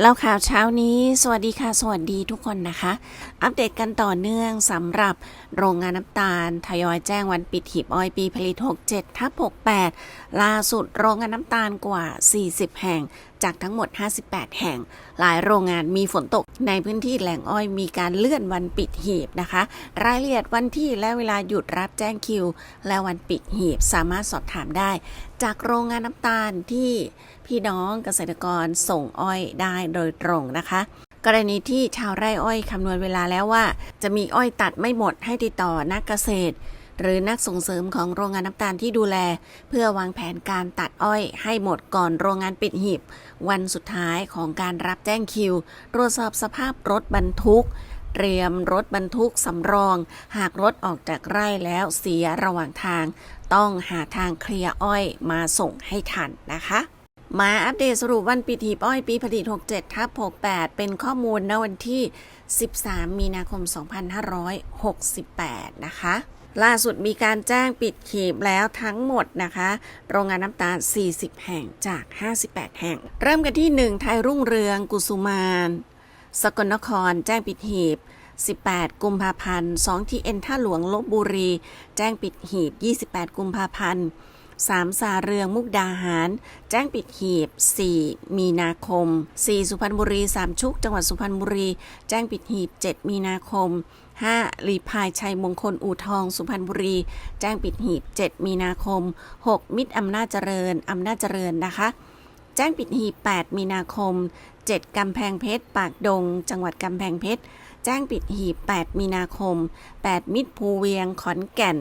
แล้วข่าวเช้านี้ สวัสดีค่ะ สวัสดีทุกคนนะคะ อัปเดตกันต่อเนื่องสำหรับโรงงานน้ำตาล ทยอยแจ้งวันปิดหีบอ้อยปีผลิต 67ทับ68 ล่าสุดโรงงานน้ำตาลกว่า 40 แห่งจากทั้งหมด 58 แห่ง หลายโรงงานมีฝนตก ในพื้นที่แหล่งอ้อยมีการเลื่อนวันปิดหีบนะคะ รายละเอียดวันที่และเวลาหยุดรับแจ้งคิว และวันปิดหีบสามารถสอบถามได้ จากโรงงานน้ำตาลที่พี่น้องเกษตรกรส่งอ้อยได้โดยตรงนะคะกรณีที่ชาวไร่อ้อยคำนวณเวลาแล้วว่า จะมีอ้อยตัดไม่หมดให้ติดต่อนักเกษตร หรือนักส่งเสริมของโรงงานน้ำตาลที่ดูแล เพื่อวางแผนการตัดอ้อยให้หมดก่อนโรงงานปิดหีบ วันสุดท้ายของการรับแจ้งคิว ตรวจสอบสภาพรถบรรทุกเตรียมรถบรรทุกสำรอง หากรถออกจากไร่แล้วเสียระหว่างทาง ต้องหาทางเคลียร์อ้อยมาส่งให้ทันนะคะ มาอัปเดตสรุปวันปิดหีบอ้อยปีผลิต 67ทับ68 เป็นข้อมูลณวันที่ 13 มีนาคม 2568 นะคะ ล่าสุดมีการแจ้งปิดขีบแล้วทั้งหมดนะคะ โรงงานน้ำตาล 40 แห่งจาก 58 แห่ง เริ่มกันที่ 1 ไทยรุ่งเรือง กุสุมาน สกลนคร แจ้งปิดหีบ 18 กุมภาพันธ์ 2 ที่เอ็นท่าหลวงลบบุรี แจ้งปิดหีบ 28 กุมภาพันธ์ 3 สาเรืองมุกดาหาร แจ้งปิดหีบ 4 มีนาคม 4 สุพรรณบุรี 3 ชุก จังหวัดสุพรรณบุรี แจ้งปิดหีบ 7 มีนาคม 5ลีพายชัยมงคลอู่ทอง สุพรรณบุรี แจ้งปิดหีบ 7 มีนาคม 6 มิตรอำนาจเจริญอำนาจเจริญนะคะ แจ้งปิดหีบ 8 มีนาคม 7 กำแพงเพชร ปากดง จังหวัดกำแพงเพชร แจ้งปิดหีบ 8 มีนาคม 8 มิตรภูเวียง ขอนแก่น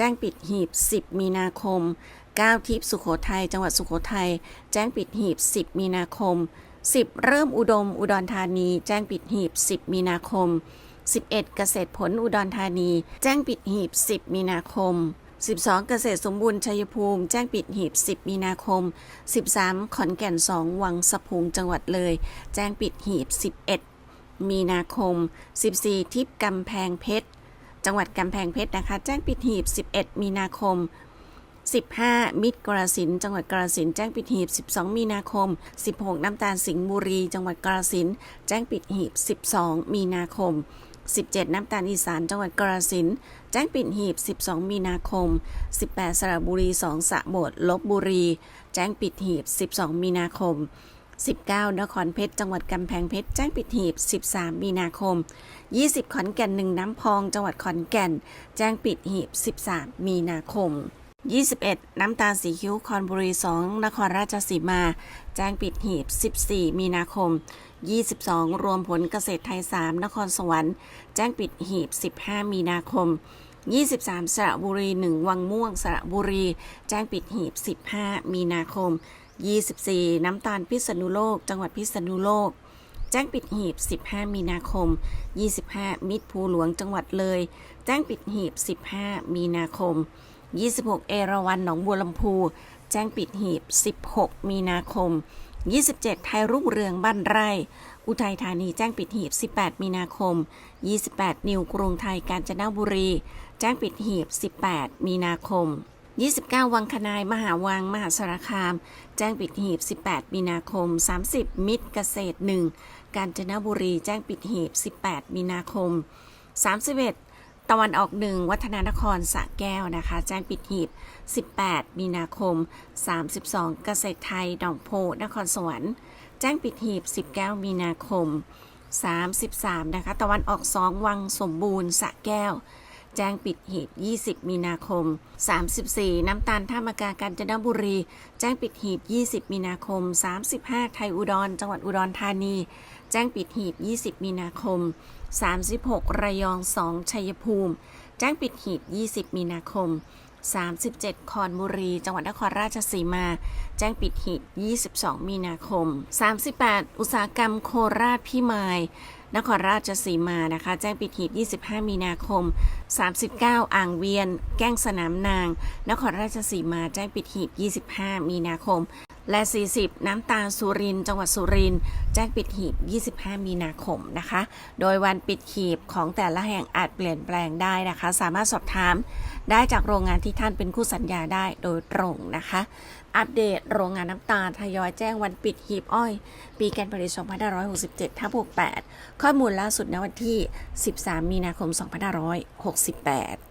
แจ้งปิดหีบ 10 มีนาคม 9 ทิพย์สุโขทัย จังหวัดสุโขทัย แจ้งปิดหีบ 10 มีนาคม 10 เริ่มอุดม อุดรธานี แจ้งปิดหีบ 10 มีนาคม 11 เกษตรผลอุดรธานี แจ้งปิดหีบ 10 มีนาคม 12 เกษตรสมบูรณ์ชัยภูมิ แจ้งปิดหีบ 10 มีนาคม 13 ขอนแก่น 2 วังสะพุงจังหวัดเลย แจ้งปิดหีบ 11 มีนาคม 14 ทิพย์กำแพงเพชร จังหวัดกำแพงเพชรนะคะ แจ้งปิดหีบ 11 มีนาคม 15 มิตรกราสิน จังหวัดกราสิน แจ้งปิดหีบ 12 มีนาคม 16 น้ำตาลสิงห์บุรี จังหวัดกราสิน แจ้งปิดหีบ 12 มีนาคม 17 น้ำตาลอีสาน จังหวัดกราสิน แจ้งปิดหีบ 12 มีนาคม 18 สระบุรี 2สระโบดลบบุรี แจ้งปิดหีบ 12 มีนาคม 19 นครเพชร จังหวัดกำแพงเพชร แจ้งปิดหีบ 13 มีนาคม 20 ขอนแก่น1น้ำพอง จังหวัดขอนแก่น แจ้งปิดหีบ 13 มีนาคม 21 น้ำตาลสีคิ้วคอนบุรี 2 นครราชสีมา แจ้งปิดหีบ 14 มีนาคม 22 รวมผลเกษตรไทย 3 นครสวรรค์ แจ้งปิดหีบ 15 มีนาคม 23 สระบุรี 1 วังม่วง สระบุรี แจ้งปิดหีบ 15 มีนาคม 24 น้ำตาลพิษณุโลก จังหวัดพิษณุโลก แจ้งปิดหีบ 15 มีนาคม 25 มิตรภูหลวงจังหวัดเลย แจ้งปิดหีบ 15 มีนาคม 26 เอราวันหนองบัวลำพู แจ้งปิดหีบ 16 มีนาคม 27 ไทยรุ่งเรืองบ้านไร่ อุทัยธานีแจ้งปิดหีบ 18 มีนาคม 28 นิวกรุงไทยกาญจนบุรี แจ้งปิดหีบ 18 มีนาคม 29 วังคนายมหาวัง มหาสารคาม แจ้งปิดหีบ 18 มีนาคม 30 มิตรเกษตร 1 กาญจนบุรี แจ้งปิดหีบ 18 มีนาคม 31 ตะวันออกหนึ่งวัฒนานครสระแก้วนะคะ แจ้งปิดหีบ 18 มีนาคม 32 เกษตรไทยดองโพ นครสวรรค์ แจ้งปิดหีบ 19 มีนาคม 33 นะคะ ตะวันออก2วังสมบูรณ์สระแก้ว แจ้งปิดหีบ 20 มีนาคม 34 น้ำตาลท่ามากากาญจนบุรี แจ้งปิดหีบ 20 มีนาคม 35 ไทยอุดร จังหวัดอุดรธานี แจ้งปิดหีบ 20 มีนาคม 36 ระยอง 2 ชัยภูมิ แจ้งปิดหีบ 20 มีนาคม 37 คอนบุรี จังหวัดนครราชสีมา แจ้งปิดหีบ 22 มีนาคม 38 อุตสาหกรรมโคราชพิมาย นครราชสีมานะคะ แจ้งปิดหีบ 25 มีนาคม 39 อ่างเวียน แก้งสนามนาง นครราชสีมา แจ้งปิดหีบ 25 มีนาคม และ 40 น้ำตาสุริน จังหวัดสุริน แจ้งปิดหีบ 25 มีนาคมนะคะ โดยวันปิดหีบของแต่ละแห่งอาจเปลี่ยนแปลงได้นะคะ สามารถสอบถาม ได้จากโรงงานที่ท่านเป็นคู่สัญญาได้โดยตรงนะคะ อัปเดตโรงงานน้ำตาลทยอยแจ้งวันปิดหีบอ้อย ปีการผลิต 2567ทับ68 ข้อมูลล่าสุดณวันที่ 13 มีนาคม 2568